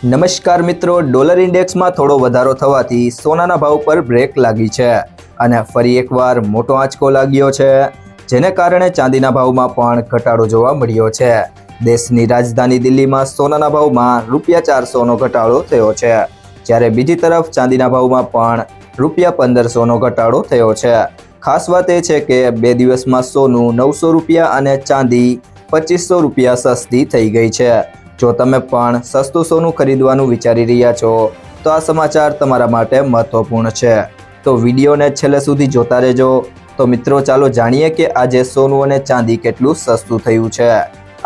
નમસ્કાર મિત્રો, ડોલર ઇન્ડેક્સમાં થોડો વધારો થવાથી સોનાના ભાવ પર બ્રેક લાગી છે અને ફરી એકવાર મોટો આંચકો લાગ્યો છે, જેને કારણે ચાંદીના ભાવમાં પણ ઘટાડો જોવા મળ્યો છે. દેશની રાજધાની દિલ્હીમાં સોનાના ભાવમાં રૂપિયા ચારસોનો ઘટાડો થયો છે, જ્યારે બીજી તરફ ચાંદીના ભાવમાં પણ રૂપિયા પંદરસોનો ઘટાડો થયો છે. ખાસ વાત એ છે કે બે દિવસમાં સોનું નવસો રૂપિયા અને ચાંદી પચીસો રૂપિયા સસ્તી થઈ ગઈ છે જો તમે પણ સસ્તું સોનું ખરીદવાનું વિચારી રહ્યા છો, તો આ સમાચાર તમારા માટે મહત્વપૂર્ણ છે. તો વિડીયોને છેલ્લે સુધી જોતા રહેજો. તો મિત્રો, ચાલો જાણીએ કે આજે સોનું અને ચાંદી કેટલું સસ્તું થયું છે.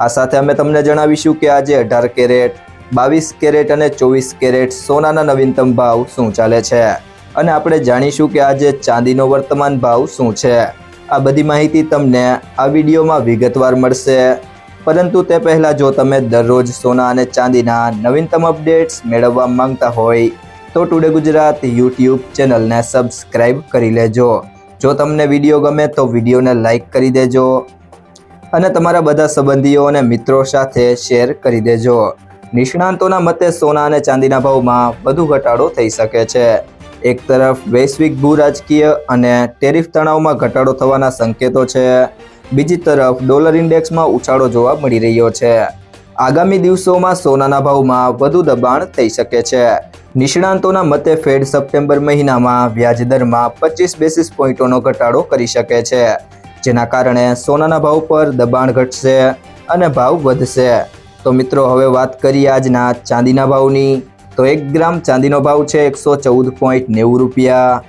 આ સાથે અમે તમને જણાવીશું કે આજે અઢાર કેરેટ, બાવીસ કેરેટ અને ચોવીસ કેરેટ સોનાના નવીનતમ ભાવ શું ચાલે છે. અને આપણે જાણીશું કે આજે ચાંદીનો વર્તમાન ભાવ શું છે. આ બધી માહિતી તમને આ વિડીયોમાં વિગતવાર મળશે. પરંતુ તે પહેલાં જો તમે દરરોજ સોના અને ચાંદીના નવીનતમ અપડેટ્સ મેળવવા માંગતા હોય, તો ટુડે ગુજરાત યુટ્યુબ ચેનલને સબસ્ક્રાઇબ કરી લેજો. જો તમને વીડિયો ગમે તો વિડીયોને લાઈક કરી દેજો અને તમારા બધા સંબંધીઓ અને મિત્રો સાથે શેર કરી દેજો. નિષ્ણાંતોના મતે સોના અને ચાંદીના ભાવમાં વધુ ઘટાડો થઈ શકે છે. એક તરફ વૈશ્વિક ભૂરાજકીય અને ટેરિફ તણાવમાં ઘટાડો થવાના સંકેતો છે. બીજી તરફ ડોલર ઇન્ડેક્સમાં ઉછાળો જોવા મળી રહ્યો છે. આગામી દિવસોમાં સોનાના ભાવમાં વધુ દબાણ થઈ શકે છે. નિષ્ણાંતોના મતે ફેડ સપ્ટેમ્બર મહિનામાં વ્યાજ દરમાં પચીસ બેસિસ પોઈન્ટોનો ઘટાડો કરી શકે છે, જેના કારણે સોનાના ભાવ પર દબાણ ઘટશે અને ભાવ વધશે. તો મિત્રો, હવે વાત કરીએ આજના ચાંદીના ભાવની. તો એક ગ્રામ ચાંદીનો ભાવ છે એકસો ચૌદ પોઈન્ટ નેવું રૂપિયા.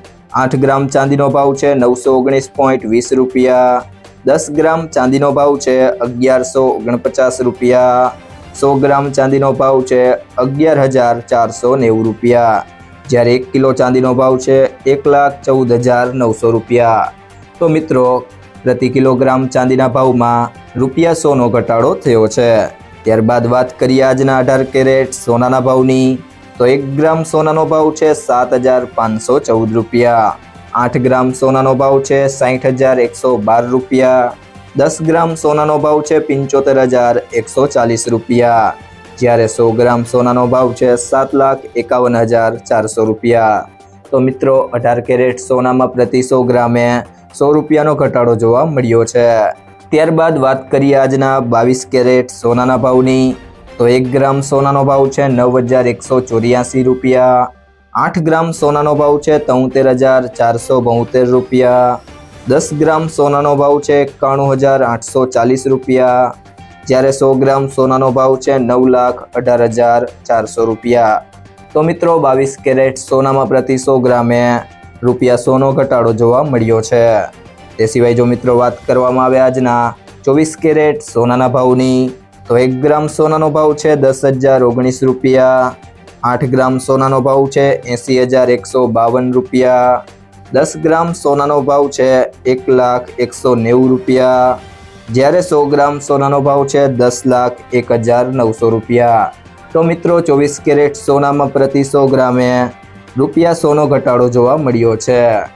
આઠ ગ્રામ ચાંદીનો ભાવ છે નવસો ઓગણીસ પોઈન્ટ વીસ રૂપિયા. દસ ગ્રામ ચાંદીનો ભાવ છે અગિયારસો ઓગણપચાસ રૂપિયા. સો ગ્રામ ચાંદીનો ભાવ છે અગિયાર હજાર ચારસો નેવું રૂપિયા. જ્યારે એક કિલો ચાંદીનો ભાવ છે એક લાખ ચૌદ હજાર નવસો રૂપિયા. તો મિત્રો, પ્રતિ કિલોગ્રામ ચાંદીના ભાવમાં રૂપિયા સોનો ઘટાડો થયો છે. ત્યારબાદ વાત કરીએ આજના અઢાર કેરેટ સોનાના ભાવની. તો એક ગ્રામ સોનાનો ભાવ છે સાત હજાર પાંચસો ચૌદ રૂપિયા. આઠ ગ્રામ સોનાનો ભાવ છે સાહીઠ હજાર એકસો બાર રૂપિયા. દસ ગ્રામ સોનાનો ભાવ છે, પંચોતેર હજાર એકસો ચાલીસ રૂપિયા. જ્યારે સો ગ્રામ સોનાનો ભાવ છે, સાત લાખ એકાવન હજાર ચારસો રૂપિયા. તો મિત્રો, અઢાર કેરેટ સોનામાં પ્રતિ સો ગ્રામે સો રૂપિયાનો ઘટાડો જોવા મળ્યો છે. ત્યારબાદ વાત કરીએ આજના બાવીસ કેરેટ સોનાના ભાવની. તો એક ગ્રામ સોનાનો ભાવ છે, નવ હજાર એકસો ચોર્યાસી રૂપિયા. આઠ ગ્રામ સોનાનો ભાવ છે તોતેર હજાર ચારસો બોતેર રૂપિયા. દસ ગ્રામ સોનાનો ભાવ છે એકાણું હજાર આઠસો ચાલીસ રૂપિયા. જ્યારે સો ગ્રામ સોનાનો ભાવ છે નવ લાખ અઢાર હજાર ચારસો રૂપિયા. તો મિત્રો બાવીસ કેરેટ સોનામાં પ્રતિ સો ગ્રામે રૂપિયા સોનો ઘટાડો જોવા મળ્યો છે. તે સિવાય જો મિત્રો વાત કરવામાં આવે આજના ચોવીસ કેરેટ સોનાના ભાવની, તો એક ગ્રામ સોનાનો ભાવ છે દસ હજાર ઓગણીસ રૂપિયા. આઠ ગ્રામ સોનાનો ભાવ છે એંસી હજાર એકસો બાવન રૂપિયા. દસ ગ્રામ સોનાનો ભાવ છે, એક લાખ એકસો નેવું રૂપિયા. જ્યારે સો ગ્રામ સોનાનો ભાવ છે, દસ લાખ એક હજાર નવસો રૂપિયા. તો મિત્રો, ચોવીસ કેરેટ સોનામાં પ્રતિ સો ગ્રામે રૂપિયા સોનો ઘટાડો જોવા મળ્યો છે.